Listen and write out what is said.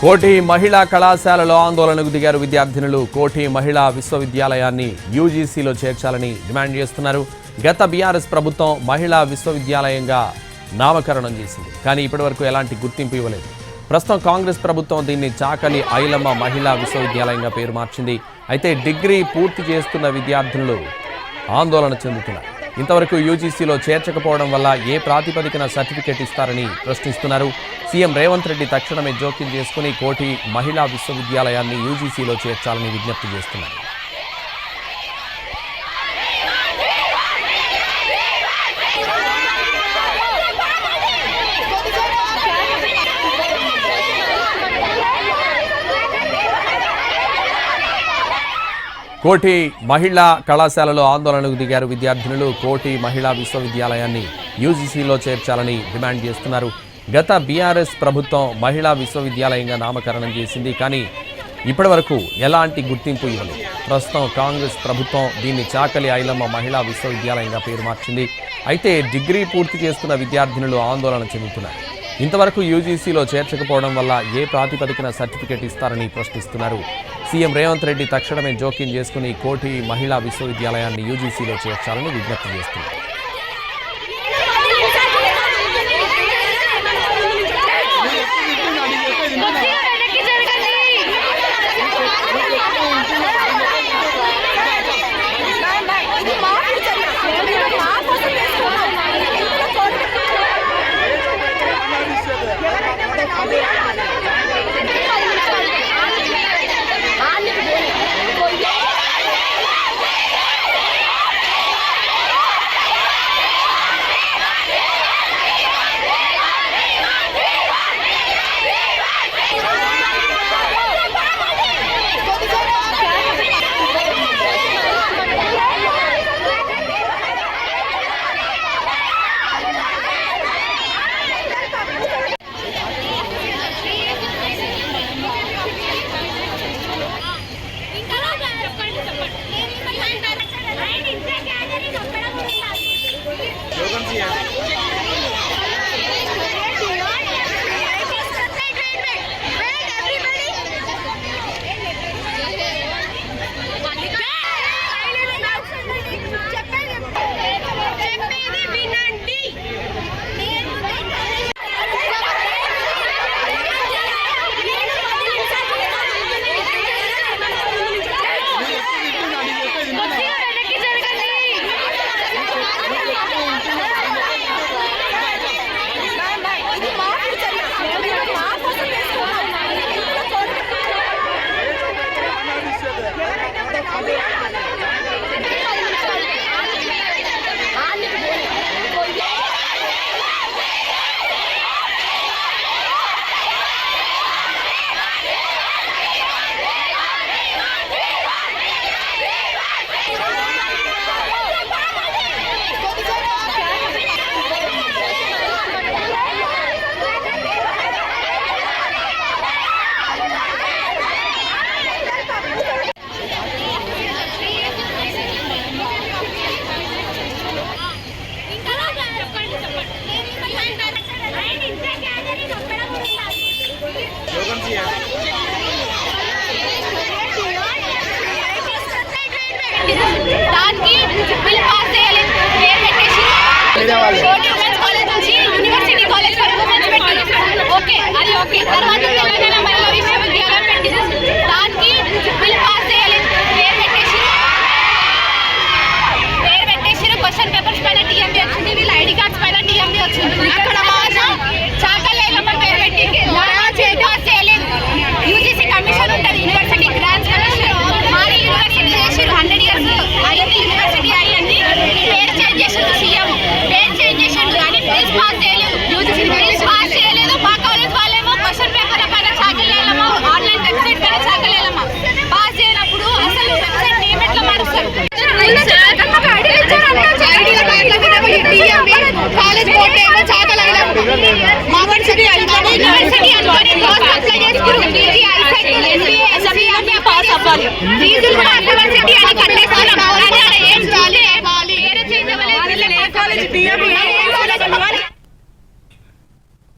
కోటి మహిళా కళాశాలలో ఆందోళనకు దిగారు విద్యార్థినులు. కోటి మహిళా విశ్వవిద్యాలయాన్ని యూజీసీలో చేర్చాలని డిమాండ్ చేస్తున్నారు. గత బీఆర్ఎస్ ప్రభుత్వం మహిళా విశ్వవిద్యాలయంగా నామకరణం చేసింది. కానీ ఇప్పటివరకు ఎలాంటి గుర్తింపు ఇవ్వలేదు. ప్రస్తుతం కాంగ్రెస్ ప్రభుత్వం దీన్ని చాకలి ఐలమ్మ మహిళా విశ్వవిద్యాలయంగా పేరు మార్చింది. అయితే డిగ్రీ పూర్తి చేస్తున్న విద్యార్థినులు ఆందోళన చెందుతున్నారు. ఇంతవరకు యూజీసీలో చేర్చకపోవడం వల్ల ఏ ప్రాతిపదికన సర్టిఫికేట్ ఇస్తారని ప్రశ్నిస్తున్నారు. సీఎం రేవంత్ రెడ్డి తక్షణమే జోక్యం చేసుకుని కోటి మహిళా విశ్వవిద్యాలయాన్ని యూజీసీలో చేర్చాలని విజ్ఞప్తి చేస్తున్నారు. కోటి మహిళా కళాశాలలో ఆందోళనకు దిగారు విద్యార్థినులు. కోటి మహిళా విశ్వవిద్యాలయాన్ని యూజీసీలో చేర్చాలని డిమాండ్ చేస్తున్నారు. గత బీఆర్ఎస్ ప్రభుత్వం మహిళా విశ్వవిద్యాలయంగా నామకరణం చేసింది కానీ ఇప్పటివరకు ఎలాంటి గుర్తింపు ఇవ్వలేదు. ప్రస్తుతం కాంగ్రెస్ ప్రభుత్వం దీన్ని చాకలి ఐలమ్మ మహిళా విశ్వవిద్యాలయంగా పేరు మార్చింది. అయితే డిగ్రీ పూర్తి చేస్తున్న విద్యార్థినులు ఆందోళన చెందుతున్నారు. ఇంతవరకు యూజీసీలో చేర్చకపోవడం వల్ల ఏ ప్రాతిపదికన సర్టిఫికేట్ ఇస్తారని ప్రశ్నిస్తున్నారు. సీఎం రేవంత్ రెడ్డి తక్షణమే జోక్యం చేసుకుని కోటి మహిళా విశ్వవిద్యాలయాన్ని యూజీసీలో చేర్చాలని విజ్ఞప్తి చేస్తున్నారు. రివర్స్ అవ్వాలి ఫీజులు కూడా అడ్డవర్సిటీ అని కట్టేస్తున్నాం. కానీ ఏం చేయాలి కాలేజ్ డిఎం